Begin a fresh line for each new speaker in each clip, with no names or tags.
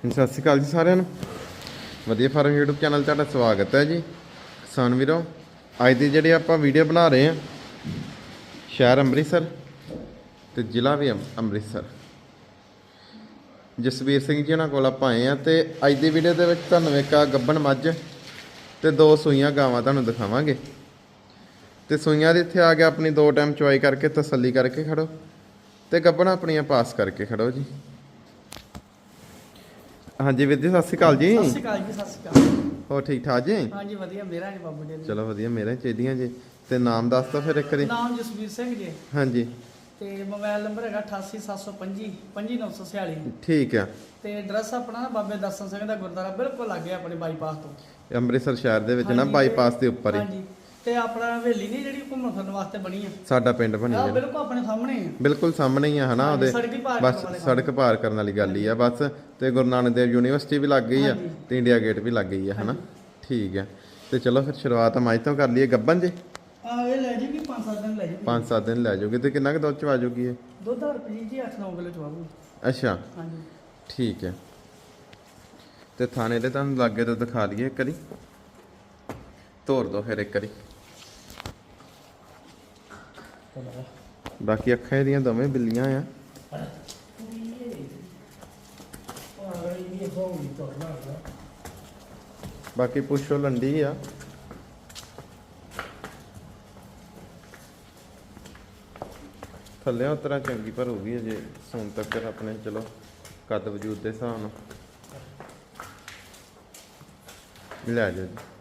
ਸਤਿ ਸ਼੍ਰੀ ਅਕਾਲ ਜੀ ਸਾਰਿਆਂ ਨੂੰ। ਵਧੀਆ ਫਾਰਮ YouTube ਚੈਨਲ ਤੁਹਾਡਾ ਸਵਾਗਤ ਹੈ ਜੀ। ਕਿਸਾਨ ਵੀਰੋ, ਅੱਜ ਦੀ ਜਿਹੜੀ ਆਪਾਂ ਵੀਡੀਓ ਬਣਾ ਰਹੇ ਹਾਂ, ਸ਼ਹਿਰ ਅੰਮ੍ਰਿਤਸਰ ਤੇ ਜ਼ਿਲ੍ਹਾ ਵੀ ਅੰਮ- ਅੰਮ੍ਰਿਤਸਰ। ਜਸਵੀਰ ਸਿੰਘ ਜੀ ਉਹਨਾਂ ਕੋਲ ਆਪਾਂ ਆਏ ਆ ਤੇ ਅੱਜ ਦੀ ਵੀਡੀਓ ਦੇ ਵਿੱਚ ਤੁਹਾਨੂੰ ਇੱਕ ਆ ਗੱਬਣ ਮੱਝ ਤੇ ਦੋ ਸੂਈਆਂ ਗਾਵਾਂ ਤੁਹਾਨੂੰ ਦਿਖਾਵਾਂਗੇ। ਤੇ ਸੂਈਆਂ ਦੇ ਇੱਥੇ ਆ ਕੇ ਆਪਣੀ ਦੋ ਟਾਈਮ ਚੁਆਈ ਕਰਕੇ ਤਸੱਲੀ ਕਰਕੇ ਖੜੋ ਤੇ ਗੱਬਣ ਆਪਣੀਆਂ ਪਾਸ ਕਰਕੇ ਖੜੋ ਜੀ। ਹਾਂਜੀ ਵੀਰ ਜੀ ਸਤਿ ਸ਼੍ਰੀ ਅਕਾਲ ਜੀ।
ਸਤਿ ਸ਼੍ਰੀ ਅਕਾਲ ਜੀ ਸਤਿ ਸ਼੍ਰੀ ਅਕਾਲ।
ਹੋ ਠੀਕ ਠਾਕ ਜੀ?
ਹਾਂਜੀ ਵਧੀਆ ਮੇਰਾ ਜੀ ਬਾਬੂ ਜੀ
ਚਲੋ ਵਧੀਆ ਮੇਰੇ ਚਾਹੀਦੀਆਂ ਜੀ। ਤੇ ਨਾਮ ਦੱਸ ਦਿਓ ਫਿਰ ਇੱਕ ਵਾਰੀ।
ਨਾਮ ਜਸਵੀਰ ਸਿੰਘ ਜੀ।
ਹਾਂਜੀ।
ਤੇ ਮੋਬਾਈਲ ਨੰਬਰ ਹੈਗਾ 88725 25946
ਠੀਕ ਆ।
ਤੇ ਐਡਰੈਸ ਆਪਣਾ ਬਾਬੇ ਦਰਸ਼ਨ ਸਿੰਘ ਦਾ ਗੁਰਦੁਆਰਾ ਬਿਲਕੁਲ ਲੱਗੇ ਆਪਣੇ ਬਾਈਪਾਸ ਤੋਂ।
ਅੰਮ੍ਰਿਤਸਰ ਸ਼ਹਿਰ ਦੇ ਵਿੱਚ ਨਾ ਬਾਈਪਾਸ ਦੇ ਉੱਪਰ ਹੀ।
ਹਾਂਜੀ। ਤੇ ਆਪਣਾ ਹਵੇਲੀ ਨਹੀਂ ਜਿਹੜੀ ਘੁੰਮਣ ਫਿਰਨ ਵਾਸਤੇ ਬਣੀ ਆ?
ਸਾਡਾ ਪਿੰਡ ਬਣੀ
ਆ
ਜਿਹੜਾ
ਬਿਲਕੁਲ ਆਪਣੇ ਸਾਹਮਣੇ ਆ।
ਬਿਲਕੁਲ ਸਾਹਮਣੇ ਹੀ ਆ ਹਨਾ ਉਹਦੇ।
ਸੜਕ ਹੀ ਪਾਰ
ਬਸ
ਕਰਨ ਵਾਲੇ
ਸੜਕ ਪਾਰ ਕਰਨ ਵਾਲੀ ਗੱਲ ਹੀ ਆ। ਬਸ ਤੇ ਗੁਰੂ ਨਾਨਕ ਦੇਵ ਯੂਨੀਵਰਸਿਟੀ ਵੀ ਲੱਗ ਗਈ ਆ। ਤੇ ਇੰਡੀਆ ਗੇਟ ਵੀ ਲੱਗ ਗਈ ਆ ਹਨਾ। ਠੀਕ ਆ। ਤੇ ਚਲੋ ਫਿਰ ਸ਼ੁਰੂਆਤ ਮੱਝ ਤੋਂ ਕਰ ਲਈਏ। ਗੱਬਨ ਜੀ?
ਆ ਇਹ ਲੈ ਜੂਗੀ 5-7 ਦਿਨ ਲੈ ਜੂਗੀ।
5-7 ਦਿਨ ਲੈ ਜਾਓਗੇ ਤੇ ਕਿੰਨਾ ਕੁ ਦੁੱਧ ਚ ਆ ਜਾਊਗੀ ਇਹ?
ਦੁੱਧ ਰੁਪਏ ਜੀ 8-9 ਕਿਲੋ ਚਵਾਬੂ
ਅੱਛਾ।
ਹਾਂਜੀ।
ਠੀਕ ਹੈ ਤੇ ਥਾਣੇ ਦੇ ਤੁਹਾਨੂੰ ਲਾਗੇ ਤੋਂ ਦਿਖਾ ਲਈਏ ਇੱਕ ਵਾਰੀ। ਤੋਰ ਦੋ ਫਿਰ ਇੱਕ ਵਾਰੀ। ਬਾਕੀ ਅੱਖਾਂ ਇਹਦੀਆਂ ਦੋਵੇਂ ਬਿੱਲੀਆਂ ਆ। ਬਾਕੀ ਪੁੱਛੋ ਲੰਡੀ ਆ। ਥੱਲੇ ਉਤਰਾ ਚੰਗੀ, ਪਰ ਹੋਊਗੀ ਅਜੇ ਸੌਣ ਤੱਕ ਆਪਣੇ, ਚਲੋ, ਕੱਦ ਵਜੂਦ ਦੇ ਹਿਸਾਬ ਨਾਲ। ਲੈ ਜਾਓ ਜੀ।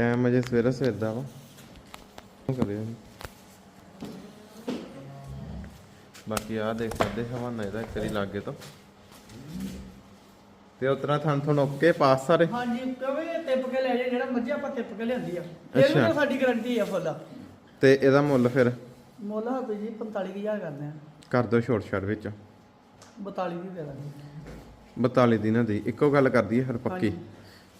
ਟਾਈਮ ਅਜੇ ਸਵੇਰੇ ਸਵੇਰ ਦਾ ਵਾ। ਕਰਿਓ। ਬਾਕੀ ਆ ਦੇਖ ਸਕਦੇ ਹਵਾਨਾ ਇਹਦਾ ਇੱਕ ਵਾਰੀ ਲਾਗੇ ਤੋਂ। ਤੇ ਉਤਰਾ ਥਾਂ ਥਣ ਓਕੇ ਪਾਸ ਸਾਰੇ?
ਹਾਂਜੀ ਕਵੇ ਟਿਪ ਕੇ ਲੈ ਜਾ ਜਿਹੜਾ ਮੱਝੀ ਆਪਾਂ ਟਿਪ ਕੇ ਲਿਆਂਦੀ ਆ। ਇਹਨੂੰ ਤਾਂ ਸਾਡੀ ਗਾਰੰਟੀ ਆ ਫੁੱਲ।
ਤੇ ਇਹਦਾ ਮੁੱਲ ਫਿਰ?
ਮੁੱਲ ਹੱਥ ਜੀ 45000 ਕਰਦੇ ਆ।
ਕਰ ਦਿਓ ਛੋਟ ਛੜ ਵਿੱਚ।
42 ਦੀ ਦੇ ਦਾਂਗੇ।
42 ਦਿਨਾਂ ਦੀ ਇੱਕੋ ਗੱਲ ਕਰਦੀ ਹੈ ਫਿਰ ਪੱਕੀ।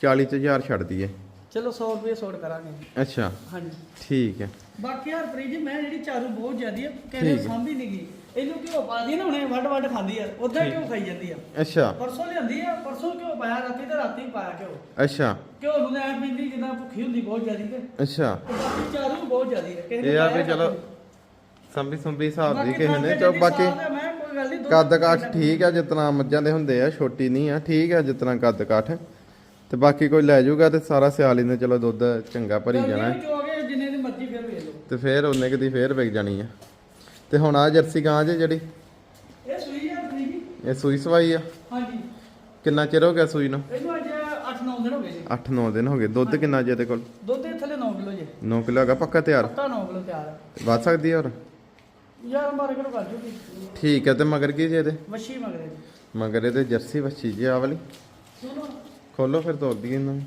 40000 ਛੱਡ ਦਈਏ।
ਚਲੋ 100 ਰੁਪਏ ਛੋੜ ਕਰਾਂਗੇ।
ਅੱਛਾ।
ਹਾਂਜੀ।
ਠੀਕ ਹੈ।
ਬਾਕੀ ਯਾਰ ਪ੍ਰੀਤ ਜੀ ਮੈਂ ਜਿਹੜੀ ਚਾਰੂ ਬਹੁਤ ਜ਼ਿਆਦੀ ਆ
ਠੀਕ
ਕਹਿੰਦੇ
ਹੈ।
ਸਾਂਭੀ ਨਹੀਂ ਗਈ। ਇਹਨੂੰ ਕਿਉਂ ਪਾਦੀ ਨਾ ਹੁਣੇ ਵੱਡ ਵੱਡ ਖਾਂਦੀ ਆ। ਉਦਾਂ ਕਿਉਂ ਖਾਈ ਜਾਂਦੀ ਆ।
ਅੱਛਾ।
ਪਰਸੋਂ ਲਿਆਂਦੀ ਆ ਪਰਸੋਂ ਕਿਉਂ ਪਾਇਆ ਰਾਤੀ ਤੇ ਰਾਤੀ ਪਾਇਆ ਕਿਉਂ
ਅੱਛਾ।
ਕਿਉਂ ਨੂੰ ਐ ਪੀਂਦੀ ਜਿੱਦਾਂ ਭੁੱਖੀ ਹੁੰਦੀ ਬਹੁਤ ਜ਼ਿਆਦੀ ਤੇ।
ਅੱਛਾ।
ਤੇ ਬਾਕੀ ਚਾਰੂ ਬਹੁਤ ਜ਼ਿਆਦੀ ਆ। ਕਿਸੇ ਨੇ
ਇਹ ਆ ਵੀ
ਪਾਇਆ
ਚਲੋ
ਰਾਤੀ।
ਸੰਭੀ ਸੰਭੀ ਹਿਸਾਬ ਦੀ ਕਿਸੇ ਨੇ ਚੋ ਬਾਕੀ
ਸਾਫ਼ ਆ, ਮੈਂ ਕੋਈ ਗੱਲ ਨਹੀਂ ਦੁੱਧ
ਕੱਦ ਕਾਠ ਠੀਕ ਆ ਜਿਤਨਾ ਮੱਝਾਂ ਦੇ ਹੁੰਦੇ ਆ ਛੋਟੀ ਨਹੀਂ ਆ ਠੀਕ ਆ ਜਿਤਨਾ ਕੱਦ ਕਾਠ। ਤੇ ਬਾਕੀ ਕੋਈ ਲੈ ਜਾਊਗਾ ਤੇ ਸਾਰਾ ਸਿਆਲੀ ਨੇ ਚਲੋ ਦੁੱਧ ਚੰਗਾ ਭਰੀ ਜਾਣਾ। ਹੈ।
ਅਗੇ ਜਿੰਨੇ ਦੀ ਮਰਜ਼ੀ ਫਿਰ ਵੇਚ ਲਓ।
ਤੇ ਫੇਰ ਉਹਨੇ ਕਦੀ ਫੇਰ ਵਿਕ ਜਾਣੀ ਆ। ਤੇ ਹੁਣ ਆ ਜਰਸੀ ਗਾਂ ਜੇ ਜਿਹੜੀ?
ਇਹ ਸੂਈ ਆ ਪ੍ਰੀਤ ਜੀ।
ਇਹ ਸੂਈ ਸਵਾਈ ਆ?
ਹਾਂਜੀ।
ਕਿੰਨਾ ਚਿਰ ਹੋ ਗਿਆ ਸੂਈ ਨੂੰ?
ਇਹਨੂੰ ਅੱਜ 8-9 ਦਿਨ ਹੋ ਗਏ ਜੀ।
8-9 ਦਿਨ ਹੋ ਗਏ। ਦੁੱਧ ਕਿੰਨਾ ਜੇ ਤੇ ਕੋਲ?
ਦੁੱਧ ਦੇ ਥੱਲੇ 9 ਕਿਲੋ ਜੀ।
9 ਕਿਲੋ ਹੈਗਾ ਪੱਕਾ ਤਿਆਰ?
ਪੱਕਾ 9 ਕਿਲੋ ਤਿਆਰ ਆ।
ਵੱਧ ਸਕਦੀ ਆ ਹੋਰ?
ਯਾਰ ਮਾਰੇ ਕਿਲੋ ਕਰ ਜੂਗੀ।
ਠੀਕ ਹੈ ਤੇ ਮਗਰ ਕੀ ਜੇ ਇਹਦੇ?
ਮੱਛੀ ਮਗਰ
ਇਹਦੇ ਜਰਸੀ ਵੱਛੀ ਜੀ ਆ ਵਾਲੀ।
ਸੁਣੋ
ਖੋਲੋ ਫਿਰ ਤੋੜ ਦਈਏ ਇਹਨਾਂ ਨੂੰ।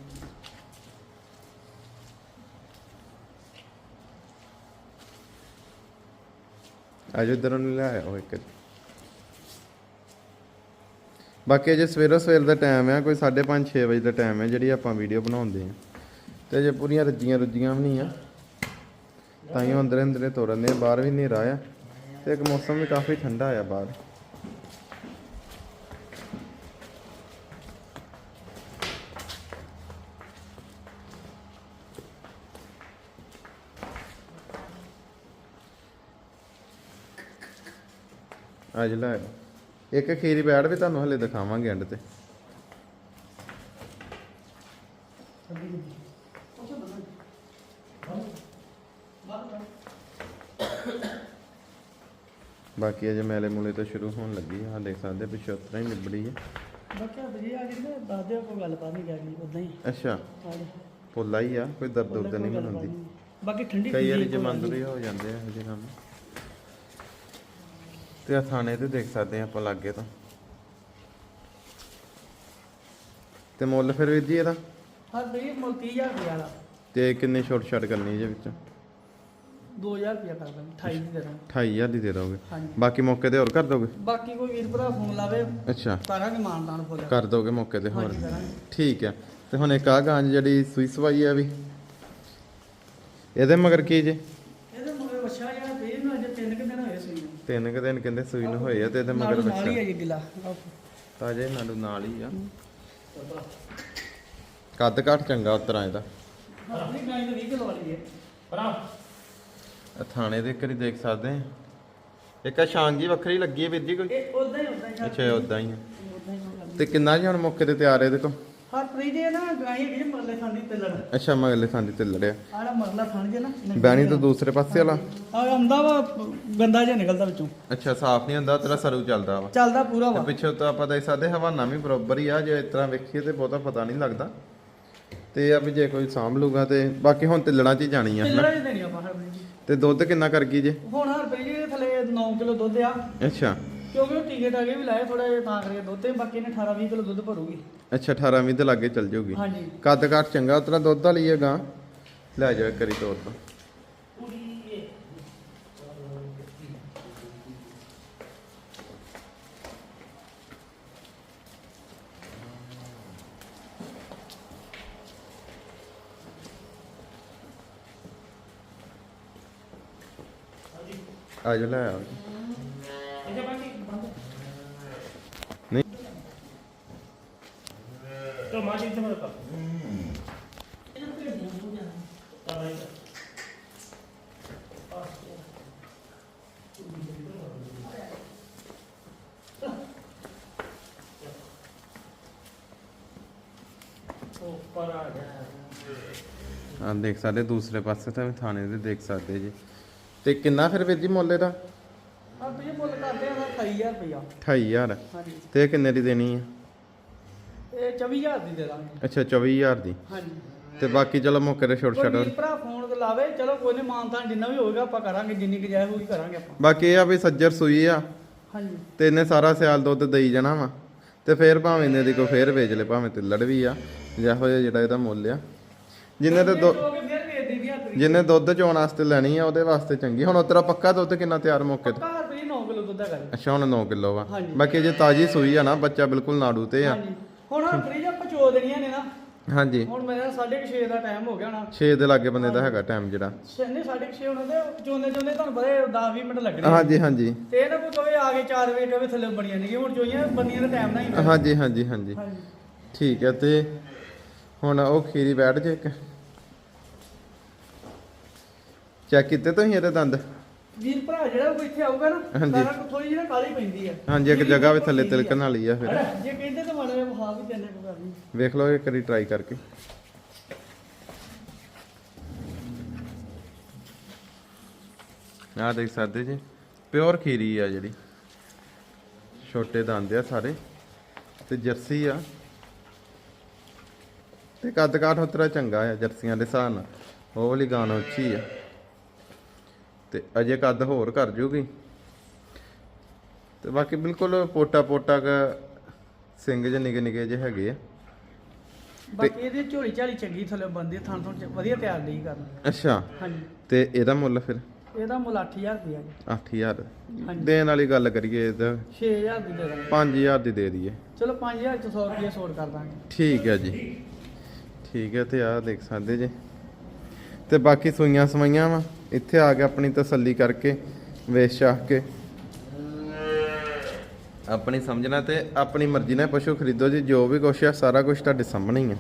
ਆਜੋ ਇਧਰੋਂ ਨੂੰ ਲੈ ਇੱਕ। ਬਾਕੀ ਅਜੇ ਸਵੇਰੋ ਸਵੇਰ ਦਾ ਟਾਈਮ ਆ, ਕੋਈ 5:30 6 ਵਜੇ ਦਾ ਟਾਈਮ ਆ ਜਿਹੜੀ ਆਪਾਂ ਵੀਡੀਓ ਬਣਾਉਂਦੇ ਆ। ਤੇ ਜੇ ਪੂਰੀਆਂ ਰੱਜੀਆਂ ਰੁੱਜੀਆਂ ਵੀ ਨਹੀਂ ਆ। ਤਾਂ ਹੀ ਅੰਦਰ ਅੰਦਰੇ ਤੋੜਨ ਦੇ ਬਾਹਰ ਵੀ ਹਨੇਰਾ ਆ। ਤੇ ਇੱਕ ਮੌਸਮ ਵੀ ਕਾਫੀ ਠੰਡਾ ਆ ਬਾਹਰ। ਅੱਜ ਲੈ ਆਓ। ਇੱਕ ਖੀਰੀ ਬੈੜ ਵੀ ਤੁਹਾਨੂੰ ਹਲੇ ਦਿਖਾਵਾਂਗੇ ਐਂਡ ਤੇ। ਬਾਕੀ ਅਜੇ ਮੈਲੇ ਮੂਲੇ ਤੋਂ ਸ਼ੁਰੂ ਹੋਣ ਲੱਗੀ ਆ। ਦੇਖ ਸਕਦੇ ਪਿੱਛੇ ਉਤਰਾ ਹੀ ਨਿਬੜੀ ਹੈ
ਬਾਕੀ ਆ ਗਈ ਨਾ ਦੱਸ ਦਿਓ ਕੋਈ ਗੱਲ ਬਾਤ ਨਹੀਂ ਕਰਨੀ ਉਦਾਂ ਹੀ।
ਅੱਛਾ। ਪੋਲਾ ਹੀ ਆ ਕੋਈ ਦਰਦ ਦੁਰਦ ਨਹੀਂ ਹੁੰਦੀ।
ਬਾਕੀ ਠੰਡੀ
ਕਈ ਵਾਰੀ ਜਮਾਂਦਰੀ ਹੋ ਜਾਂਦੇ ਆ ਇਹੋ ਜਿਹੇ ਕੰਮ। ਤੇ ਆ ਥਾਣੇ ਤੇ ਦੇਖ ਸਕਦੇ ਆ ਆਪਾਂ ਲਾਗੇ ਤੋਂ। ਤੇ ਮੁੱਲ ਫਿਰ ਵੀਰ ਜੀ ਇਹਦਾ?
ਨਹੀਂ। ਹਾਂ ਬਈ ਮੁੱਲ 30000 ਰੁਪਏ ਵਾਲਾ।
ਤੇ ਕਿੰਨੀ ਛੋਟ ਛੱਡ ਕਰਨੀ ਜੇ ਵਿੱਚ?
2000 ਰੁਪਏ ਕਰ ਦਾਂਗੇ 28 ਦੀ ਦੇ ਦਾਂਗੇ।
28000 ਦੀ ਦੇ ਦੋਗੇ।
ਹਾਂਜੀ।
ਬਾਕੀ ਮੌਕੇ ਤੇ ਹੋਰ ਕਰ ਦੋਗੇ?
ਬਾਕੀ ਕੋਈ ਵੀਰ ਭਰਾ ਫੋਨ ਲਾਵੇ
ਅੱਛਾ।
ਕਰਾਂਗੇ ਮਾਨਦਾਨ ਫੁੱਲ
ਕਰ ਦੋਗੇ ਮੌਕੇ ਤੇ ਹੋਰ।
ਹਾਂਜੀ ਕਰਾਂਗੇ।
ਠੀਕ ਹੈ। ਤੇ ਹੁਣ ਇੱਕ ਆ ਗਾਂ ਜਿਹੜੀ ਸੂਈ ਸਵਾਈ ਆ ਵੀ। ਇਹਦੇ ਮਗਰ ਕੀ ਜੇ?
ਇਹਦੇ
ਤਿੰਨ ਕੁ ਦਿਨ ਕਹਿੰਦੇ ਸੂਈ ਨੂੰ ਹੋਏ ਆ ਤੇ ਇਹਦੇ ਮਗਰ
ਨਾਲ ਨਾਲ ਹੀ
ਬੱਚਾ।
ਹੈ ਜੀ ਗਿੱਲਾ
ਤਾਜੇ ਨਾਲੂ ਨਾਲ ਹੀ ਆ। ਕੱਦ ਘੱਟ ਚੰਗਾ ਉਤਰਾਂ ਇਹਦਾ।
ਆਪਣੀ ਗਾਂ ਦੀ 20 ਕਿਲੋ ਵਾਲੀ ਹੈ
ਇਹ ਥਾਣੇ ਦੇ ਕਰੀ ਦੇਖ ਸਕਦੇ ਆ। ਇੱਕ ਆ ਸ਼ਾਨ ਜੀ ਵੱਖਰੀ ਲੱਗੀ ਹੈ ਵੀਰ ਜੀ ਕੋਈ?
ਇਹ ਉਦਾਂ ਹੀ ਉਦਾਂ ਹੀ।
ਅੱਛਾ ਉਦਾਂ ਹੀ ਆ।
ਉਦਾਂ ਹੀ ਹੋਣਾ।
ਤੇ ਕਿੰਨਾ ਜੀ ਹੁਣ ਮੌਕੇ ਤੇ ਤਿਆਰ ਹੈ ਇਹਦੇ ਕੋਲ?
ਹਰਪ੍ਰੀਤ ਦੇ ਨਾ ਗਾਂ ਹੈਗੀ ਜੀ ਮਰਲੇ ਖਾਂਦੀ ਤੇ ਲੜ
ਅੱਛਾ ਮਗਲੇ ਥਾਂ ਤੇ ਲੜਿਆ
ਆੜਾ ਮਰਲਾ ਖਾਣ ਜੇ ਨਾ
ਬੈਣੀ ਤੋਂ ਦੂਸਰੇ ਪਾਸੇ ਵਾਲਾ?
ਆ ਆਉਂਦਾ ਵਾ ਗੰਦਾ ਜਿਹਾ ਨਿਕਲਦਾ ਵਿੱਚੋਂ।
ਅੱਛਾ ਸਾਫ਼ ਨਹੀਂ ਹੁੰਦਾ ਤੇਰਾ ਸਰੂ ਚੱਲਦਾ ਵਾ।
ਚੱਲਦਾ ਪੂਰਾ
ਤੇ
ਵਾ
ਪਿੱਛੇ ਤਾਂ ਆਪਾਂ ਦੇਖ ਸਕਦੇ ਹਵਾਨਾ ਵੀ ਬਰਾਬਰ ਹੀ ਆ ਜੇ ਇਸ ਤਰ੍ਹਾਂ ਵੇਖੀਏ ਤੇ ਬਹੁਤਾ ਪਤਾ ਨਹੀਂ ਲੱਗਦਾ। ਤੇ ਇਹ ਆ ਵੀ ਜੇ ਕੋਈ ਸਾਂਭ ਲੂਗਾ ਤੇ ਬਾਕੀ ਹੁਣ ਤਿੱਲੜਾਂ 'ਚ ਹੀ ਜਾਣੀ ਆ
ਤੇ
ਹਨਾ
ਲੜਾ ਦੇਣੀ ਆਪਾਂ ਹਰਪ੍ਰੀਤ ਜੀ।
ਤੇ ਦੁੱਧ ਕਿੰਨਾ ਕਰ ਗਈ ਜੇ?
ਹੁਣ ਹਰਪ੍ਰੀਤ ਜੀ ਦੇ ਥੱਲੇ 9 ਕਿਲੋ ਦੁੱਧ ਆ।
ਅੱਛਾ।
ਕਿਉਂਕਿ ਉਹ ਟੀਕੇ ਟਾਕੇ ਵੀ ਲਾਏ ਥੋੜਾ ਜਿਹਾ ਤਾਂ ਕਰਕੇ ਦੁੱਧ ਤੇ ਬਾਕੀ ਨੇ 18 20 ਕਿਲੋ ਦੁੱਧ ਭਰੂਗੀ।
ਅੱਛਾ 18 ਵੀਹ ਦੇ ਲਾਗੇ ਚੱਲ ਜਾਊਗੀ।
ਹਾਂਜੀ।
ਕੱਦ ਕਾਠ ਚੰਗਾ ਉਤਰਾ ਦੁੱਧ ਵਾਲੀ ਹੈ ਗਾਂ। ਲੈ ਜਾ ਕਰੀ ਤੋਰ ਤੋਂ। ਆ ਜਾ ਲੈ ਆ ਆ ਦੇਖ ਸਕਦੇ ਦੂਸਰੇ ਪਾਸੇ ਤਾਂ ਥਾਣੇ ਦੇ ਦੇਖ ਸਕਦੇ ਜੀ। ਤੇ ਕਿੰਨਾ ਫਿਰ ਵੀਰ ਮੁੱਲ ਇਹਦਾ? ਤੇ ਕਿੰਨੇ ਦੀ ਦੇਣੀ ਹੈ
ਇਹ 24000 ਦੀ ਦੇ
ਦੀ। ਤੇ ਬਾਕੀ ਚਲੋ ਮੁੱਕੇ ਦੇ ਛੋਟ ਛੱਡੋ
ਕੋਈ ਭਰਾ ਫੋਨ ਤੇ ਲਾਵੇ ਚਲੋ ਕੋਈ ਨਹੀਂ ਮਾਨਤਾਨ ਜਿੰਨਾ ਵੀ ਹੋਏਗਾ ਆਪਾਂ ਕਰਾਂਗੇ ਜਿੰਨੀ ਕੁ ਜਾਇਜ਼ ਹੋਊਗੀ ਕਰਾਂਗੇ ਆਪਾਂ।
ਬਾਕੀ ਇਹ ਆ ਵੀ ਸੱਜਰ ਸੁਈ ਆ।
ਹਾਂਜੀ।
ਤੇ ਇਹਨੇ ਸਾਰਾ ਸਿਆਲ ਦੁੱਧ ਦੇਈ ਜਾਣਾ ਵਾ। ਤੇ ਫੇਰ ਭਾਵੇਂ ਇਹਨੇ ਦੀ ਕੋ ਫੇਰ ਵੇਚ ਲੈ ਭਾਵੇਂ ਤੇ ਲੜ ਵੀ ਆ ਜਿਹੋ ਜਿਹਾ ਜਿਹੜਾ ਇਹਦਾ ਮੁੱਲ ਆ। ਜਿੰਨੇ ਤੇ ਦੁ- ਜਿੰਨੇ ਦੁੱਧ ਚੋਣ ਵਾਸਤੇ ਲੈਣੀ ਆ ਉਹਦੇ ਵਾਸਤੇ ਚੰਗੀ। ਹੁਣ ਉਤਰਾ ਪੱਕਾ ਦੁੱਧ ਕਿੰਨਾ ਤਿਆਰ ਮੌਕੇ ਤੇ?
ਪੱਕਾ ਹਰਪ੍ਰੀਤ 9 ਕਿਲੋ ਦੁੱਧ ਹੈਗਾ ਜੀ।
ਅੱਛਾ ਹੁਣ 9 ਕਿਲੋ ਵਾ। ਬਾਕੀ ਜੇ ਤਾਜੀ ਸੂਈ ਆ ਨਾ ਬੱਚਾ ਬਿਲਕੁਲ ਨਾੜੂ ਤੇ ਆ।
ਹੁਣ ਹਰਪ੍ਰੀਤ ਆਪਾਂ ਚੋ ਦੇਣੀਆਂ ਨੇ ਨਾ।
ਹਾਂਜੀ।
ਹੁਣ ਮੇਰਾ 6:30 ਦਾ ਟਾਈਮ ਹੋ ਗਿਆ ਹੋਣਾ।
6 ਦੇ ਲਾਗੇ ਬੰਦੇ ਦਾ ਹੈਗਾ ਟਾਈਮ ਜਿਹੜਾ।
ਛੇ ਸਾਢੇ 6 ਹੋਣਾ ਤੇ ਚੋਂਦੇ ਤੁਹਾਨੂੰ ਪਤਾ 10-20 ਮਿੰਟ ਲੱਗਣੇ
ਹਾਂਜੀ ਹਾਂਜੀ।
ਤੇ ਨਾ ਕੋਈ ਕਵੇ ਆ ਕੇ 4 ਵਜੇ ਕਵੇ ਥੱਲੇ ਬਣੀਆਂ ਨਹੀਂ ਹੁਣ ਚੋਈਆਂ ਬੰਦੀਆਂ ਦਾ ਟਾਈਮ ਨਹੀਂ।
ਹਾਂਜੀ ਹਾਂਜੀ ਹਾਂਜੀ।
ਹਾਂਜੀ।
ਠੀਕ ਹੈ ਤੇ ਹੁਣ ਉਹ ਖੀਰੀ ਬੈਠ ਜੇ ਇੱਕ। ਚੈੱਕ ਕੀਤੇ ਤੁਸੀਂ ਇਹਦੇ ਦੰਦ?
ਵੀਰ ਭਰਾ ਜਿਹੜਾ ਕੋਈ ਇੱਥੇ ਆਊਗਾ ਨਾ। ਸਾਰਾ ਕੋ ਥੋੜੀ ਜਿਹੀ ਨਾ ਕਾਲੀ ਪੈਂਦੀ ਆ।
ਹਾਂਜੀ ਇੱਕ ਜਗ੍ਹਾ ਵੀ ਥੱਲੇ ਤਿਲਕਣ ਵਾਲੀ ਆ ਫਿਰ।
ਜੇ ਕਹਿੰਦੇ ਤਾਂ ਮਾੜਾ ਜਿਹਾ ਵਹਾ ਵੀ ਦਿੰਦੇ ਕੋਈ ਗੱਲ ਨਹੀਂ।
ਵੇਖ ਲਓ ਇੱਕ ਵਾਰੀ ਟਰਾਈ ਕਰਕੇ। ਆਹ ਦੇਖ ਸਕਦੇ ਜੀ ਪਿਓਰ ਖੀਰੀ ਆ ਜਿਹੜੀ। ਛੋਟੇ ਦੰਦ ਆ ਸਾਰੇ ਤੇ ਜਰਸੀ ਆ। ਤੇ ਕੱਦ ਕਾਠ ਉਤਰਾ ਚੰਗਾ ਆ ਜਰਸੀਆਂ ਦੇ ਹਿਸਾਬ ਨਾਲ। ਉਹ ਵਾਲੀ ਗਾਂ ਉੱਚੀ ਆ। ਤੇ ਅਜੇ ਕੱਦ ਹੋਰ ਕਰ ਜੂਗੀ। ਤੇ ਬਾਕੀ ਬਿਲਕੁਲ ਪੋਟਾ ਪੋਟਾ ਕ ਸਿੰਘ ਜੇ ਨਿਗੇ ਨਿਗੇ ਜੇ ਹੈਗੇ ਆ।
ਬਾਕੀ ਇਹਦੀ ਝੋਲੀ ਝਾਲੀ ਚੰਗੀ ਥੱਲੇ ਬੰਦੀ ਥਾਂ ਥਾਂ ਵਧੀਆ ਤਿਆਰ ਨਹੀਂ ਕਰਨ।
ਅੱਛਾ
ਹਾਂਜੀ।
ਤੇ ਇਹਦਾ ਮੁੱਲ ਫਿਰ?
ਇਹਦਾ ਮੁੱਲ 8000 ਰੁਪਇਆ ਜੀ।
8000
ਹਾਂਜੀ।
ਦੇਣ ਵਾਲੀ ਗੱਲ ਕਰੀਏ ਤਾਂ।
6000 ਦੀ ਦੇ ਦਾਂਗੇ।
5000 ਦੀ ਦੇ ਦਈਏ।
ਚਲੋ 5000 ਚ 100 ਰੁਪਏ ਛੋੜ ਕਰ ਦਾਂਗੇ।
ਠੀਕ ਹੈ ਜੀ। ਠੀਕ ਹੈ ਤੇ ਆਹ ਦੇਖ ਸਕਦੇ ਜੀ। ਤੇ ਬਾਕੀ ਸੂਈਆਂ ਸਵਾਈਆਂ ਵਾ। ਇੱਥੇ ਆ ਕੇ ਆਪਣੀ ਤਸੱਲੀ ਕਰਕੇ ਵੇਚ ਚਾਹ ਕੇ। ਆਪਣੀ ਸਮਝਣਾ ਤੇ ਆਪਣੀ ਮਰਜ਼ੀ ਨਾਲ ਪਸ਼ੂ ਖਰੀਦੋ ਜੀ, ਜੋ ਵੀ ਕੁਛ ਆ, ਸਾਰਾ ਕੁਝ ਤੁਹਾਡੇ ਸਾਹਮਣੇ ਹੀ ਆ।